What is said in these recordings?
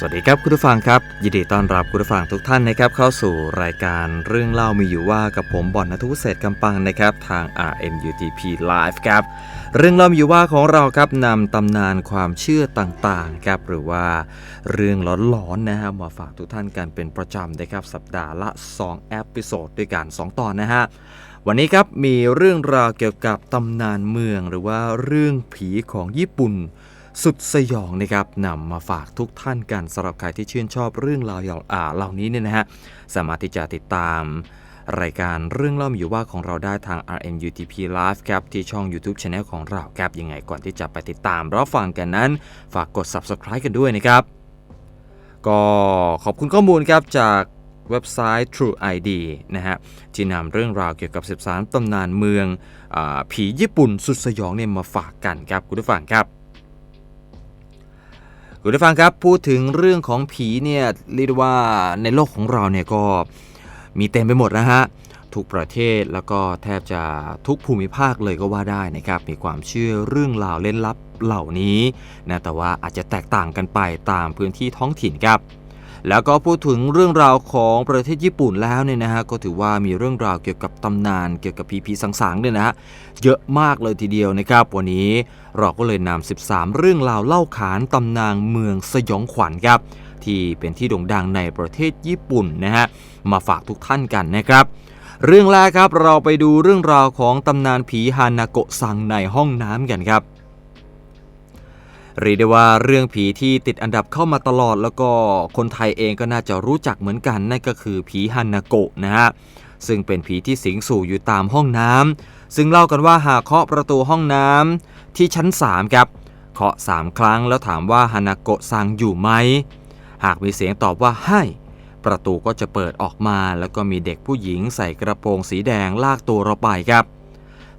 สวัสดีครับคุณผู้ฟังครับ ยินดีต้อนรับคุณผู้ฟังทุกท่านนะครับเข้าสู่รายการเรื่องเล่ามีอยู่ว่ากับผมบอลนทุเศษกำปังนะครับทาง RMUTP Live ครับเรื่องเล่ามีอยู่ว่าของเราครับนำตำนานความเชื่อต่างๆครับหรือว่าเรื่องหลอนๆนะฮะมาฝากทุกท่านกันเป็นประจำนะครับสัปดาห์ละ2เอพิโซดด้วยกัน 2 ตอนนะฮะวันนี้ครับมีเรื่องราวเกี่ยวกับตำนานเมือง หรือว่าเรื่องผีของญี่ปุ่น สุดสยองนะครับนำมาฝากทุกท่านกันสำหรับใครที่ชื่นชอบเรื่องราวอย่างอ่าเหล่านี้เนี่ยนะฮะสามารถที่จะติดตามรายการเรื่องเล่ามีอยู่ว่าของเราได้ทาง RMUTP Live ครับที่ช่อง YouTube Channel ของเราครับยังไงก่อนที่จะไปติดตามรับฟังกันนั้น ฝากกด Subscribe กันด้วยนะครับ ก็ขอบคุณข้อมูลครับจากเว็บไซต์ True ID นะฮะที่นำเรื่องราวเกี่ยวกับ 13ตำนานเมืองอผีญี่ปุ่นสุดสยองเนี่ยมาฝากกันครับคุณผู้ฟังครับ คุณผู้ฟังครับพูดถึงเรื่องของผีเนี่ยเรียกได้ว่าในโลกของเราเนี่ยก็มีเต็มไปหมดนะฮะทุกประเทศแล้วก็แทบจะทุกภูมิภาคเลยก็ว่าได้นะครับมีความเชื่อเรื่องราวเล่นลับเหล่านี้นะแต่ว่าอาจจะแตกต่างกันไปตามพื้นที่ท้องถิ่นครับ แล้วก็พูดถึงเรื่องราวของประเทศญี่ปุ่นแล้วเนี่ยนะฮะก็ถือว่ามีเรื่องราวเกี่ยวกับตำนานเกี่ยวกับผีผีสางๆเนี่ยนะฮะเยอะมากเลยทีเดียวนะครับ วันนี้เราก็เลยนำ13 เรื่องราวเล่าขานตำนานเมืองสยองขวัญครับ ที่เป็นที่โด่งดังในประเทศญี่ปุ่นนะฮะมาฝากทุกท่านกันนะครับเรื่องแรกครับเราไปดูเรื่องราวของตำนานผีฮานาโกะซังในห้องน้ำกันครับ เรียกได้ว่าเรื่องผีที่ติดอันดับเข้ามาตลอดแล้วก็คนไทยเองก็น่าจะรู้จักเหมือนกัน นั่นก็คือผีฮันนาโกะนะฮะซึ่งเป็นผีที่สิงสู่อยู่ตามห้องน้ำซึ่งเล่ากันว่าหากเคาะประตูห้องน้ำที่ชั้น 3 ครับเคาะ 3 ครั้งแล้วถามว่าฮานาโกะซังอยู่ไหม หากมีเสียงตอบว่าให้ ประตูก็จะเปิดออกมา แล้วก็มีเด็กผู้หญิงใส่กระโปรงสีแดงลากตัวเราไปครับ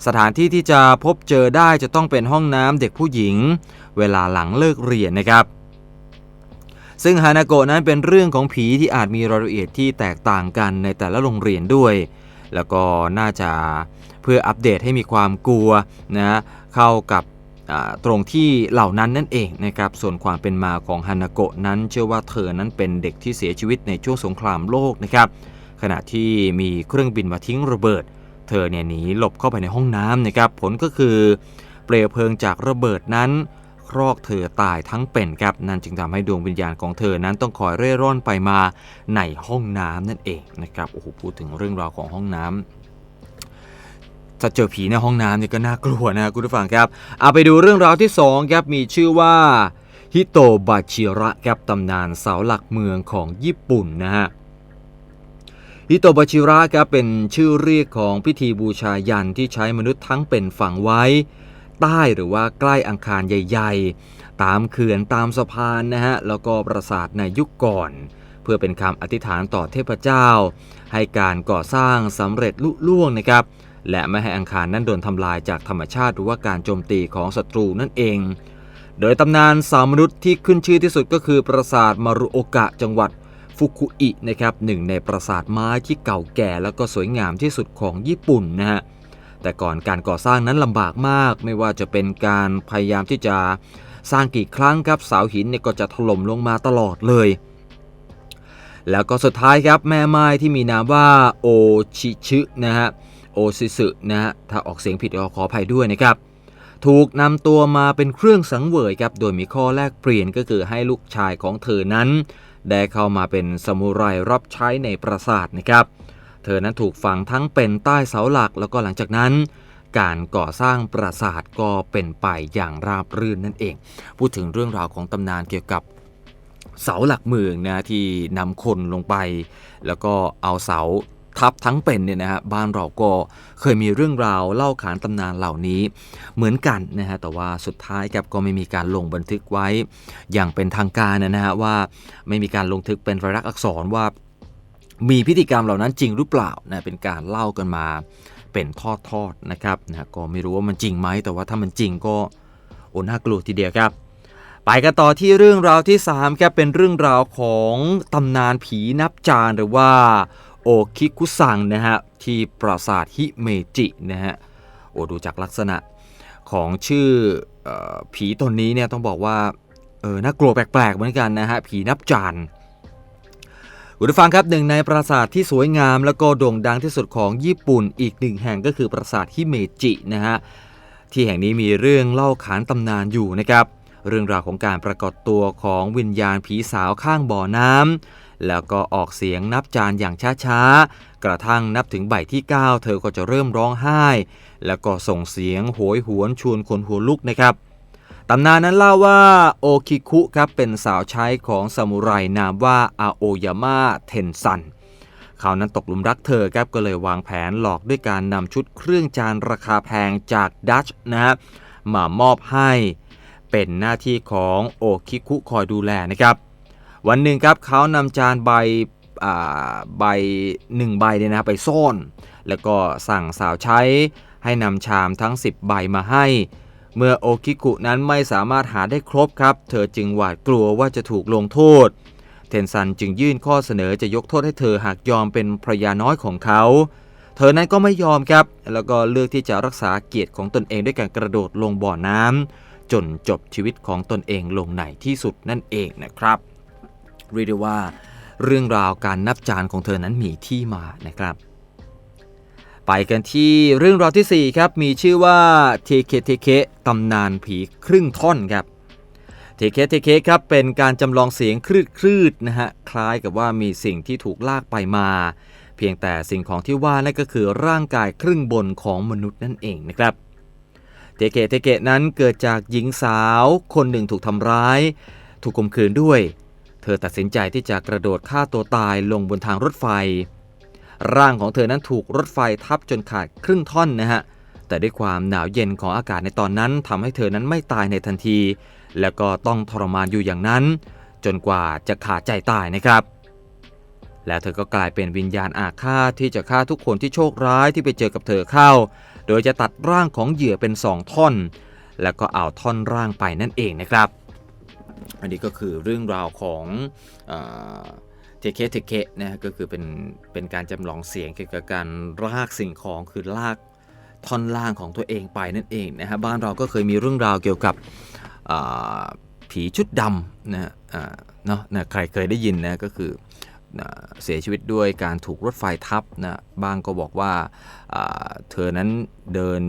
สถานที่ที่จะพบเจอได้จะต้องเป็นห้องน้ำเด็กผู้หญิง เวลาหลังเลิกเรียนนะครับ ซึ่งฮานาโกะนั้นเป็นเรื่องของผีที่อาจมีรายละเอียดที่แตกต่างกันในแต่ละโรงเรียนด้วย แล้วก็น่าจะเพื่ออัปเดตให้มีความกลัวนะเข้ากับตรงที่เหล่านั้นนั่นเองนะครับ ส่วนความเป็นมาของฮานาโกะนั้น เชื่อว่าเธอนั้นเป็นเด็กที่เสียชีวิตในช่วงสงครามโลกนะครับ ขณะที่มีเครื่องบินมาทิ้งระเบิด เธอเนี่ยหนีหลบเข้าไปในห้องน้ำนะครับผลก็คือ เปลวเพลิงจากระเบิดนั้นครอกเธอตายทั้งเป็นครับนั่นจึงทำให้ดวงวิญญาณของเธอนั้นต้องคอยเร่ร่อนไปมาในห้องน้ำนั่นเองนะครับโอ้โหพูดถึงเรื่องราวของห้องน้ำถ้าเจอผีในห้องน้ำเนี่ยก็น่ากลัวนะคุณผู้ฟังครับเอาไปดูเรื่องราวที่สองครับมีชื่อว่าฮิโตบาชิระครับตำนานเสาหลักเมืองของญี่ปุ่นนะฮะ ฮิโตบาชิระครับเป็นชื่อเรียกของพิธีบูชายันที่ใช้มนุษย์ทั้งเป็นฝังไว้ ใต้หรือว่าใกล้อังคารใหญ่ ๆ ตามเขื่อนตามสะพานนะฮะแล้วก็ปราสาทในยุคก่อน เพื่อเป็นคำอธิษฐานต่อเทพเจ้า ให้การก่อสร้างสำเร็จลุล่วงนะครับ และไม่ให้อังคารนั้นโดนทำลายจากธรรมชาติหรือว่าการโจมตีของศัตรูนั่นเองโดยตำนานสาวมนุษย์ที่ขึ้นชื่อที่สุดก็คือปราสาทมารุโอกะจังหวัด ฟุกุอินะครับหนึ่งในปราสาทไม้ที่เก่าแก่แล้วก็สวยงามที่สุดของญี่ปุ่นนะฮะแต่ก่อนการก่อสร้างนั้นลำบากมาก ไม่ว่าจะเป็นการพยายามที่จะสร้างกี่ครั้งครับเสาหินเนี่ยก็จะถล่มลงมาตลอดเลย แล้วก็สุดท้ายครับแม่ไม้ที่มีนามว่าโอชิชึนะฮะโอซิสึนะฮะถ้าออกเสียงผิดก็ขออภัยด้วยนะครับถูกนำตัวมาเป็นเครื่องสังเวยครับ โดยมีข้อแลกเปลี่ยนก็คือให้ลูกชายของเธอนั้น ได้เข้ามาเป็นสมุไรรับใช้ในปราสาทนะครับ เธอนั้นถูกฝังทั้งเป็นใต้เสาหลักแล้วก็หลังจากนั้น การก่อสร้างปราสาทก็เป็นไปอย่างราบรื่นนั่นเอง พูดถึงเรื่องราวของตำนานเกี่ยวกับเสาหลักเมืองนะที่นำคนลงไป แล้วก็เอาเสา ทับทั้งเป็นเนี่ยนะฮะบ้านเราก็เคยมีเรื่องราวเล่าขานตำนานเหล่านี้เหมือนกันนะฮะแต่ว่าสุดท้ายครับก็ไม่มีการลงบันทึกไว้อย่างเป็นทางการนะฮะว่าไม่มีการลงทึกเป็นรายลักษณ์อักษรว่ามีพิธีกรรมเหล่านั้นจริงหรือเปล่านะเป็นการเล่ากันมาเป็นทอดๆนะครับนะก็ไม่รู้ว่ามันจริงไหมแต่ว่าถ้ามันจริงก็โอ้น่ากลัวทีเดียวครับ ไปกันต่อที่เรื่องราวที่3ครับเป็นเรื่องราวของตำนานผีนับจานหรือว่า โอคิคุซังนะฮะที่ปราสาทฮิเมจินะฮะโอ้ดูจากลักษณะของชื่อออผีตนนี้เนี่ยต้องบอกว่าเออน่ากลัวแปลกๆเหมือนกันนะฮะผีนับจานคุณผู้ฟังครับหนึ่งในปราสาทที่สวยงาม แล้วก็โด่งดังที่สุดของญี่ปุ่นอีกหนึ่งแห่งก็คือปราสาทฮิเมจินะฮะที่แห่งนี้มีเรื่องเล่าขานตำนานอยู่นะครับ เรื่องราวของการปรากฏตัวของวิญญาณผีสาวข้างบ่อน้ำ แล้วก็ออกเสียงนับจานอย่างช้าๆ กระทั่งนับถึงใบที่ 9 เธอก็จะเริ่มร้องไห้ แล้วก็ส่งเสียงโหยหวนชวนคนหัวลุกนะครับตำนานนั้นเล่าว่าโอคิคุครับเป็นสาวใช้ของซามูไรนามว่าอาโอยาม่าเทนซันเขานั้นตกหลุมรักเธอครับก็เลยวางแผนหลอกด้วยการนำชุดเครื่องจานราคาแพงจากดัชนะฮะมามอบให้ เป็นหน้าที่ของโอคิคุคอยดูแลนะครับ วันหนึ่งครับเขานำจานใบใบหนึ่งใบเนี่ยนะไปซ่อน แล้วก็สั่งสาวใช้ให้นำชามทั้ง 10 ใบมาให้ เมื่อโอคิคุนั้นไม่สามารถหาได้ครบครับ เธอจึงหวาดกลัวว่าจะถูกลงโทษ เทนซันจึงยื่นข้อเสนอจะยกโทษให้เธอหากยอมเป็นภรรยาน้อยของเขา เธอนั้นก็ไม่ยอมครับ แล้วก็เลือกที่จะรักษาเกียรติของตนเองด้วยการกระโดดลงบ่อน้ำจนจบชีวิตของตนเองลงในที่สุดนั่นเองนะครับ เรียกได้ว่า เรื่องราวการนับจานของเธอนั้นมีที่มานะครับ ไปกันที่เรื่องราวที่ 4 ครับ มีชื่อว่าเทเคเทเคตำนานผีครึ่งท่อนครับเทเคเทเคครับเป็นการจำลองเสียงคลืดคลืดๆนะฮะคล้ายกับว่ามีสิ่งที่ถูกลากไปมาเพียงแต่สิ่งของที่ว่านั่นก็คือร่างกายครึ่งบนของมนุษย์นั่นเองนะครับ เทเกเทเกนั้นเกิดจากหญิงสาว คนหนึ่งถูกทำร้าย ถูกข่มขืนด้วย เธอตัดสินใจที่จะกระโดดฆ่าตัวตายลงบนทางรถไฟ ร่างของเธอนั้นถูกรถไฟทับจนขาดครึ่งท่อนนะฮะ แต่ด้วยความหนาวเย็นของอากาศในตอนนั้นทำให้เธอนั้นไม่ตายในทันที แล้วก็ต้องทรมานอยู่อย่างนั้น จนกว่าจะขาดใจตายนะครับ แล้วเธอก็กลายเป็นวิญญาณอาฆาตที่จะฆ่าทุกคนที่โชคร้ายที่ไปเจอกับเธอเข้า โดยจะตัดร่างของเหยื่อเป็นสองท่อน แล้วก็เอาท่อนร่างไปนั่นเองนะครับ อันนี้ก็คือเรื่องราวของเทเคเทเคนะฮะก็คือเป็นเป็นการจำลองเสียงเกี่ยวกับการลากสิ่งของคือลากท่อนล่างของตัวเองไปนั่นเองนะฮะบ้านเราก็เคยมีเรื่องราวเกี่ยวกับผีชุดดำนะเนาะนะใครเคยได้ยินนะก็คือเสียชีวิตด้วยการถูกรถไฟทับนะบ้างก็บอกว่าอ่าเธอนั้นเดิน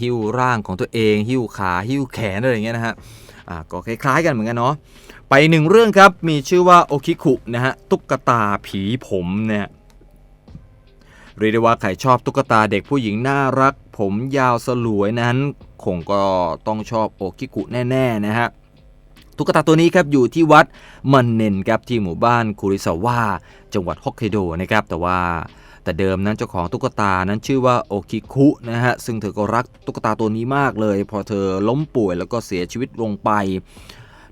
หิ้วร่างของตัวเอง หิ้วขาหิ้วแขนอะไรอย่างเงี้ยนะฮะ อ่าก็คล้ายๆกันเหมือนกันเนาะไปหนึ่งเรื่องครับมีชื่อว่าโอคิคุนะฮะตุ๊กตาผีผมเนี่ยเรียกได้ว่าใครชอบตุ๊กตาเด็กผู้หญิงน่ารัก ผมยาวสลวยนั้น คงก็ต้องชอบโอคิคุแน่ๆนะฮะตุ๊กตาตัวนี้ครับอยู่ที่วัดมันเนนครับที่หมู่บ้านคุริซาวะจังหวัดฮอกไกโดนะครับแต่ว่า แต่เดิมนั้นเจ้าของตุ๊กตานั้นชื่อว่าโอคิคุนะฮะซึ่งเธอก็รักตุ๊กตาตัวนี้มากเลย พอเธอล้มป่วยแล้วก็เสียชีวิตลงไป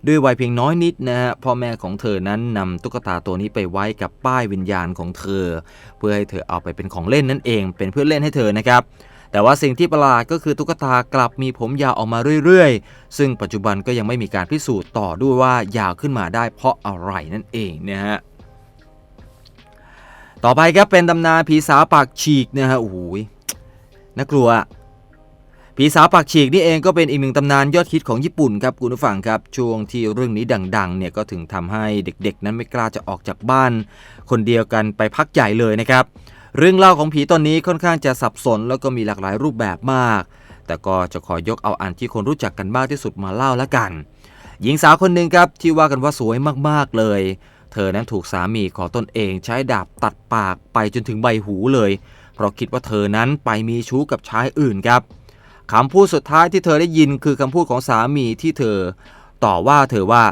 ด้วยวัยเพียงน้อยนิดนะฮะพ่อแม่ของเธอนั้นนำตุ๊กตาตัวนี้ไปไว้กับป้ายวิญญาณของเธอ เพื่อให้เธอเอาไปเป็นของเล่นนั่นเอง เป็นเพื่อนเล่นให้เธอนะครับแต่ว่าสิ่งที่ประหลาดก็คือตุ๊กตากลับมีผมยาวออกมาเรื่อยๆ ซึ่งปัจจุบันก็ยังไม่มีการพิสูจน์ต่อด้วยว่ายาวขึ้นมาได้เพราะอะไรนั่นเองนะฮะ ต่อไปครับเป็นตำนานผีสาวปากฉีกนะฮะโอ้โหน่ากลัวผีสาวปากฉีกนี่เองก็เป็นอีกหนึ่งตำนานยอดฮิตของญี่ปุ่นครับคุณผู้ฟังครับ ช่วงที่เรื่องนี้ดังๆเนี่ยก็ถึงทำให้เด็กๆ นั้นไม่กล้าจะออกจากบ้าน คนเดียวกันไปพักใหญ่เลยนะครับ เรื่องเล่าของผีตอนนี้ค่อนข้างจะสับสนแล้วก็มีหลากหลายรูปแบบมาก แต่ก็จะขอยกเอาอันที่คนรู้จักกันมากที่สุดมาเล่าละกัน หญิงสาวคนหนึ่งครับที่ว่ากันว่าสวยมากๆเลย เธอนั้นถูกสามีของตนเองใช้ดาบตัดปากไปจนถึงใบหูเลย เพราะคิดว่าเธอนั้นไปมีชู้กับชายอื่นครับคำพูดสุดท้ายที่เธอได้ยินคือคำพูดของสามีที่เธอต่อว่าเธอว่า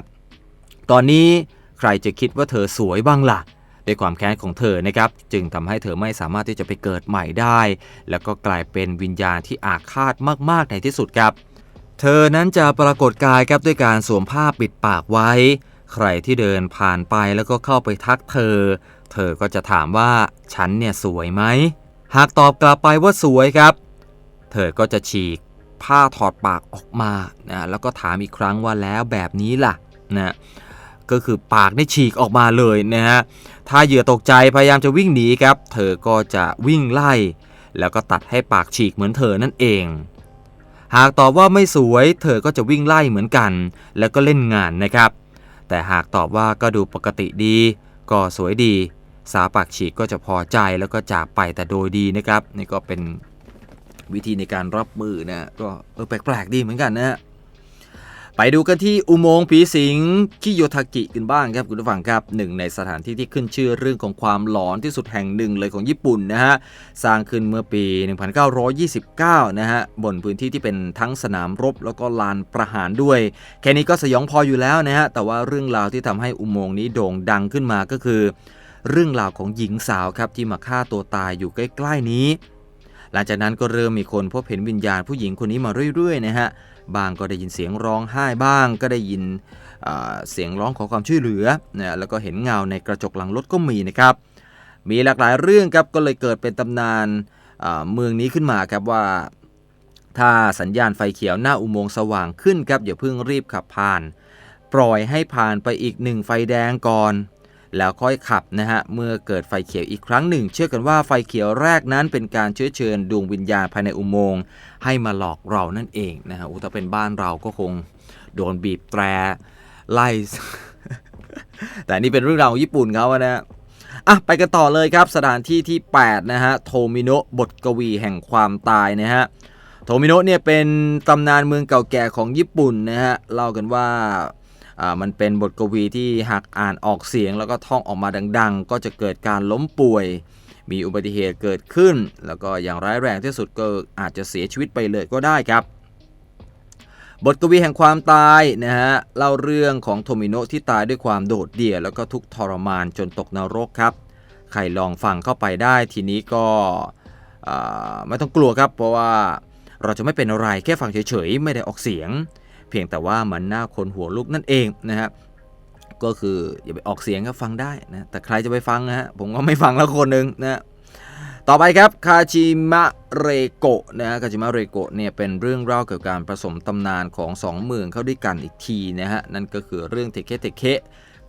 ตอนนี้ใครจะคิดว่าเธอสวยบ้างล่ะด้วยความแค้นของเธอนะครับจึงทำให้เธอไม่สามารถที่จะไปเกิดใหม่ได้ แล้วก็กลายเป็นวิญญาณที่อาฆาตมาก ๆ ในที่สุดครับ เธอนั้นจะปรากฏกายครับด้วยการสวมผ้าปิดปากไว้ ใครที่เดินผ่านไปแล้วก็เข้าไปทักเธอ เธอก็จะถามว่าฉันเนี่ยสวยไหม หากตอบกลับไปว่าสวยครับ เธอก็จะฉีกผ้าถอดปากออกมานะแล้วก็ถามอีกครั้งว่าแล้วแบบนี้ล่ะนะก็คือปากได้ฉีกออกมาเลยนะฮะ ถ้าเหยื่อตกใจพยายามจะวิ่งหนีครับ เธอก็จะวิ่งไล่ แล้วก็ตัดให้ปากฉีกเหมือนเธอนั่นเอง หากตอบว่าไม่สวย เธอก็จะวิ่งไล่เหมือนกัน แล้วก็เล่นงานนะครับ แต่หากตอบว่าก็ดูปกติดี ก็สวยดี สาวปากฉีกก็จะพอใจแล้วก็จากไปแต่โดยดีนะครับ นี่ก็เป็นวิธีในการรับมือนะก็เออแปลกๆดีเหมือนกันนะฮะ ไปดูกันที่อุโมงค์ผีสิงคิโยทากิกันบ้างครับคุณผู้ฟังครับหนึ่งในสถานที่ที่ขึ้นชื่อเรื่องของความหลอนที่สุดแห่งหนึ่งเลยของญี่ปุ่นนะฮะสร้างขึ้นเมื่อปี 1929 นะฮะบนพื้นที่ที่เป็นทั้งสนามรบแล้วก็ลานประหารด้วย แค่นี้ก็สยองพออยู่แล้วนะฮะแต่ว่าเรื่องราวที่ทำให้อุโมงค์นี้โด่งดังขึ้นมาก็คือ เรื่องราวของหญิงสาวครับที่มาฆ่าตัวตายอยู่ใกล้ ๆ นี้ หลังจากนั้นก็เริ่มมีคนพบเห็นวิญญาณผู้หญิงคนนี้มาเรื่อยๆนะฮะบางก็ได้ยินเสียงร้องไห้บ้าง ก็ได้ยินเสียงร้องขอความช่วยเหลือนะแล้วก็เห็นเงาในกระจกหลังรถก็มีนะครับ มีหลากหลายเรื่องครับก็เลยเกิดเป็นตำนานเมืองนี้ขึ้นมาครับว่า ถ้าสัญญาณไฟเขียวหน้าอุโมงค์สว่างขึ้นครับอย่าเพิ่งรีบขับผ่าน ปล่อยให้ผ่านไปอีกหนึ่งไฟแดงก่อน แล้วค่อยขับนะฮะ เมื่อเกิดไฟเขียวอีกครั้งหนึ่ง เชื่อกันว่าไฟเขียวแรกนั้นเป็นการเชื้อเชิญดวงวิญญาณภายในอุโมงค์ให้มาหลอกเรานั่นเองนะฮะอุยถ้าเป็นบ้านเราก็คงโดนบีบแตรไล่ แต่นี่เป็นเรื่องราวญี่ปุ่นเขาอะนะ อะ ไปกันต่อเลยครับ สถานที่ที่ 8 นะฮะ โทมิโนะบทกวีแห่งความตายนะฮะ โทมิโนะเนี่ยเป็นตำนานเมืองเก่าแก่ของญี่ปุ่นนะฮะ เล่ากันว่า มันเป็นบทกวีที่หากอ่านออกเสียงแล้วก็ท่องออกมาดัง ๆ ก็จะเกิดการล้มป่วย มีอุบัติเหตุเกิดขึ้น แล้วก็อย่างร้ายแรงที่สุดก็อาจจะเสียชีวิตไปเลยก็ได้ครับ บทกวีแห่งความตายนะฮะเล่าเรื่องของโทมิโนะที่ตายด้วยความโดดเดี่ยวแล้วก็ทุกทรมานจนตกนรกครับ ใครลองฟังเข้าไปได้ทีนี้ก็ไม่ต้องกลัวครับ เพราะว่าเราจะไม่เป็นอะไรแค่ฟังเฉยๆไม่ได้ออกเสียง เพียงแต่ว่ามันน่าคนหัวลุกนั่นเองนะฮะก็คืออย่าไปออกเสียงก็ฟังได้นะแต่ใครจะไปฟังนะฮะผมก็ไม่ฟังแล้วคนหนึ่งนะต่อไปครับคาชิมะเรโกะนะฮะคาชิมะเรโกะเนี่ยเป็นเรื่องเล่าเกี่ยวกับการผสมตำนานของสองเมืองเข้าด้วยกันอีกทีนะฮะนั่นก็คือเรื่องเทเคเทเค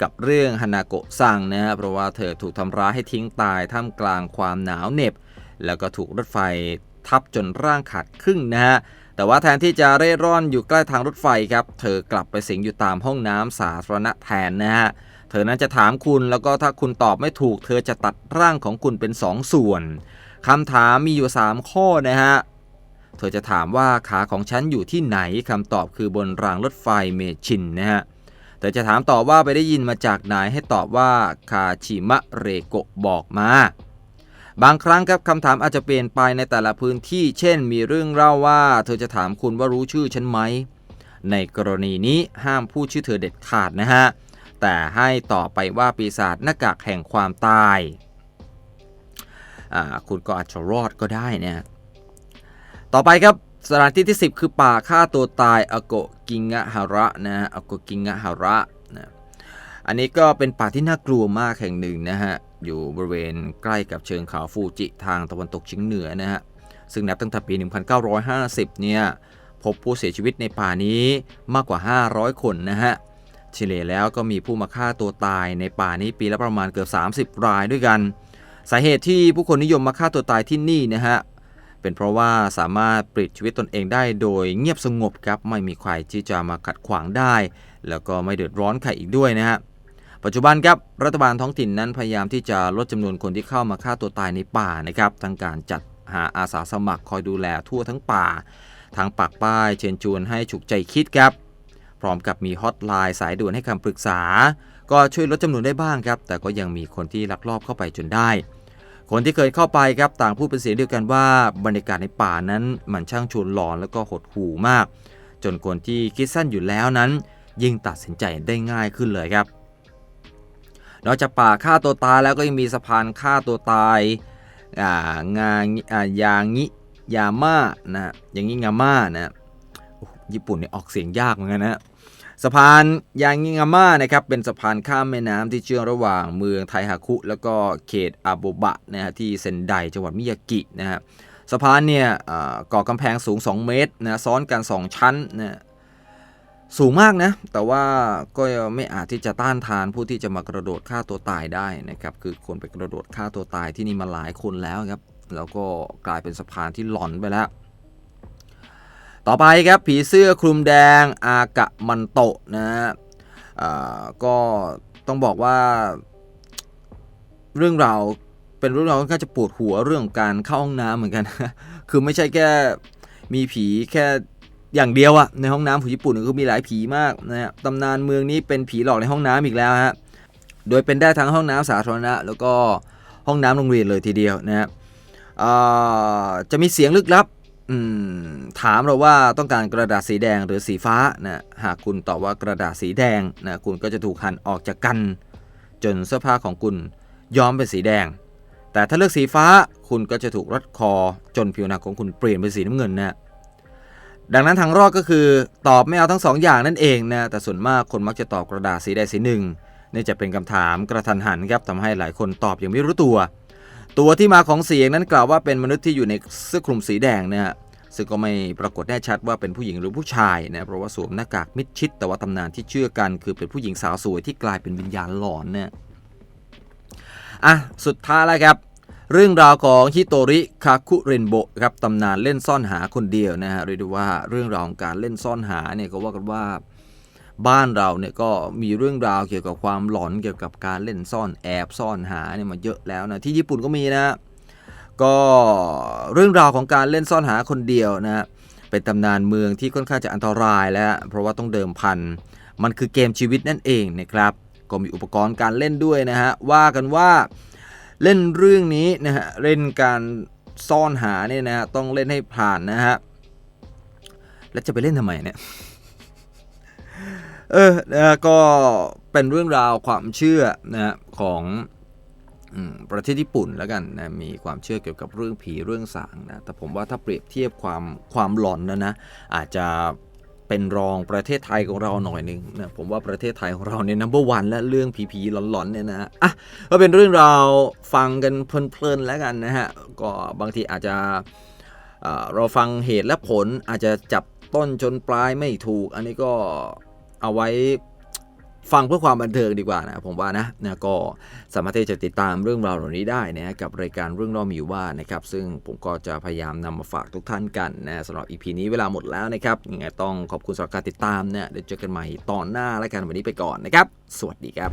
กับเรื่องฮานาโกะซังนะฮะเพราะว่าเธอถูกทำร้ายให้ทิ้งตายท่ามกลางความหนาวเหน็บ แล้วก็ถูกรถไฟทับจนร่างขาดครึ่งนะฮะ แต่ว่าแทนที่จะเร่ร่อนอยู่ใกล้ทางรถไฟครับ เธอกลับไปสิงอยู่ตามห้องน้ำสาธารณะแทนนะฮะ เธอนั้นจะถามคุณแล้วก็ถ้าคุณตอบไม่ถูก เธอจะตัดร่างของคุณเป็นสองส่วนคำถามมีอยู่ 3 ข้อนะฮะ เธอจะถามว่าขาของฉันอยู่ที่ไหนคำตอบคือบนรางรถไฟเมชินนะฮะแต่จะถามต่อว่าไปได้ยินมาจากไหนให้ตอบว่าคาชิมะเรโกะบอกมา บางครั้งครับคำถามอาจจะเปลี่ยนไปในแต่ละพื้นที่ เช่น มีเรื่องเล่าว่า เธอจะถามคุณว่ารู้ชื่อฉันไหม ในกรณีนี้ห้ามพูดชื่อเธอเด็ดขาดนะฮะ แต่ให้ตอบไปว่าปีศาจหน้ากากแห่งความตายาคุณก็อาจจะรอดก็ได้นะต่อไปครับสถานที่ที่ 10 คือป่าฆ่าตัวตายอโกกิงะฮาระนะฮะอโกกิงะฮาระนะอันนี้ก็เป็นป่าที่น่ากลัวมากแห่งหนึ่งนะฮะ อยู่บริเวณใกล้กับเชิงเขาฟูจิทางตะวันตกเฉียงเหนือนะฮะ ซึ่งนับตั้งแต่ปี 1950 เนี่ย พบผู้เสียชีวิตในป่านี้มากกว่า 500 คนนะฮะเฉลี่ยแล้วก็มีผู้มาฆ่าตัวตายในป่านี้ปีละประมาณเกือบ 30 รายด้วยกัน สาเหตุที่ผู้คนนิยมมาฆ่าตัวตายที่นี่นะฮะ เป็นเพราะว่าสามารถปลิดชีวิตตนเองได้โดยเงียบสงบครับ ไม่มีใครที่จะมาขัดขวางได้ แล้วก็ไม่เดือดร้อนใครอีกด้วยนะฮะ ปัจจุบันครับรัฐบาลท้องถิ่นนั้นพยายามที่จะลดจำนวนคนที่เข้ามาฆ่าตัวตายในป่านะครับทั้งการจัดหาอาสาสมัครคอยดูแลทั่วทั้งป่า ทางปากป้ายเชิญชวนให้ฉุกใจคิดครับพร้อมกับมีฮอตไลน์สายด่วนให้คำปรึกษา ก็ช่วยลดจำนวนได้บ้างครับ แต่ก็ยังมีคนที่ลักลอบเข้าไปจนได้ คนที่เคยเข้าไปครับต่างพูดเป็นเสียงเดียวกันว่าบรรยากาศในป่านั้นมันช่างชวนหลอนแล้วก็หดหู่มาก จนคนที่คิดสั้นอยู่แล้วนั้น ยิ่งตัดสินใจได้ง่ายขึ้นเลยครับ นอกจากป่าฆ่าตัวตายแล้วก็ยังมีสะพานฆ่าตัวตายงานยางิยาม่านะอย่างงี้งาม่านะญี่ปุ่นเนี่ยออกเสียงยากเหมือนกันนะสะพานยางิงาม่านะครับเป็นสะพานข้ามแม่น้ำที่เชื่อมระหว่างเมืองไทฮาคุ แล้วก็เขตอาโบบะนะฮะที่เซนไดจังหวัดมิยากินะฮะสะพานเนี่ยก่อกำแพงสูง 2 เมตรนะซ้อนกัน 2 ชั้นนะ สูงมากนะ แต่ว่าก็ไม่อาจที่จะต้านทานผู้ที่จะมากระโดดฆ่าตัวตายได้นะครับ คือคนไปกระโดดฆ่าตัวตายที่นี่มาหลายคนแล้วครับ แล้วก็กลายเป็นสะพานที่หลอนไปแล้ว ต่อไปครับผีเสื้อคลุมแดงอากะมันโตะนะฮะก็ต้องบอกว่า เรื่องราวเป็นเรื่องราวค่อนข้างจะปวดหัวเรื่องของการเข้าห้องน้ำเหมือนกัน คือไม่ใช่แค่มีผีแค่ อย่างเดียวอะในห้องน้ำของญี่ปุ่นคือมีหลายผีมากนะฮะตำนานเมืองนี้เป็นผีหลอกในห้องน้ำอีกแล้วฮะโดยเป็นได้ทั้งห้องน้ำสาธารณะ แล้วก็ห้องน้ำโรงเรียนเลยทีเดียวนะฮะจะมีเสียงลึกลับถามเราว่าต้องการกระดาษสีแดงหรือสีฟ้านะหากคุณตอบว่ากระดาษสีแดงนะคุณก็จะถูกหั่นออกจากกัน จนเสื้อผ้าของคุณย้อมเป็นสีแดง แต่ถ้าเลือกสีฟ้าคุณก็จะถูกรัดคอจนผิวหนังของคุณเปลี่ยนเป็นสีน้ำเงินนะ ดังนั้นทางรอดก็คือตอบไม่เอาทั้งสองอย่างนั่นเองนะแต่ส่วนมากคนมักจะตอบกระดาษสีใดสีหนึ่งเนื่จากเป็นคำถามกระทันหันครับทำให้หลายคนตอบอย่างไม่รู้ตัว ตัวที่มาของเสียงนั้นกล่าวว่าเป็นมนุษย์ที่อยู่ในเสื้อคลุมสีแดงนะฮะซึ่งก็ไม่ปรากฏแน่ชัดว่าเป็นผู้หญิงหรือผู้ชายนะเพราะว่าสวมหน้ากากมิดชิด แต่ว่าตำนานที่เชื่อกันคือเป็นผู้หญิงสาวสวยที่กลายเป็นวิญญาณหลอนเนี่ยอะสุดท้ายแล้วครับ เรื่องราวของฮิโตริคาคุเรนโบะครับตำนานเล่นซ่อนหาคนเดียวนะฮะเรียกได้ว่าเรื่องราวของการเล่นซ่อนหาเนี่ยก็ว่ากันว่าบ้านเราเนี่ยก็มีเรื่องราวเกี่ยวกับความหลอนเกี่ยวกับการเล่นซ่อนแอบซ่อนหาเนี่ยมาเยอะแล้วนะที่ญี่ปุ่นก็มีนะก็เรื่องราวของการเล่นซ่อนหาคนเดียวนะฮะเป็นตำนานเมืองที่ค่อนข้างจะอันตรายแล้ว เพราะว่าต้องเดิมพันมันคือเกมชีวิตนั่นเองนะครับก็มีอุปกรณ์การเล่นด้วยนะฮะว่ากันว่า เล่นเรื่องนี้นะฮะเล่นการซ่อนหาเนี่ยนะฮะต้องเล่นให้ผ่านนะฮะแล้วจะไปเล่นทำไมเนี่ยเออนะฮะก็เป็นเรื่องราวความเชื่อนะฮะของอประเทศญี่ปุ่นแล้วกันนะมีความเชื่อเกี่ยวกับเรื่องผีเรื่องสางนะแต่ผมว่าถ้าเปรียบเทียบความความหลอนนะนะอาจจะ เป็นรองประเทศไทยของเราหน่อยหนึ่งนะผมว่าประเทศไทยของเราเนี่ยนัมเบอร์วันและเรื่องผีๆหลอนๆเนี่ยนะฮะอะก็เป็นเรื่องราวฟังกันเพลินๆแล้วกันนะฮะก็บางทีอาจจะเอ่อเราฟังเหตุและผลอาจจะจับต้นจนปลายไม่ถูก อันนี้ก็เอาไว้ ฟังเพื่อความบันเทิงดีกว่านะผมว่านะนะก็สามารถที่จะติดตามเรื่องราวเหล่านี้ได้นะกับรายการเรื่องราวมีอยู่ว่านะครับซึ่งผมก็จะพยายามนำมาฝากทุกท่านกันนะสำหรับอีพีนี้เวลาหมดแล้วนะครับยังไงต้องขอบคุณสำหรับการติดตามนะเดี๋ยวเจอกันใหม่ตอนหน้าและกันวันนี้ไปก่อนนะครับ สวัสดีครับ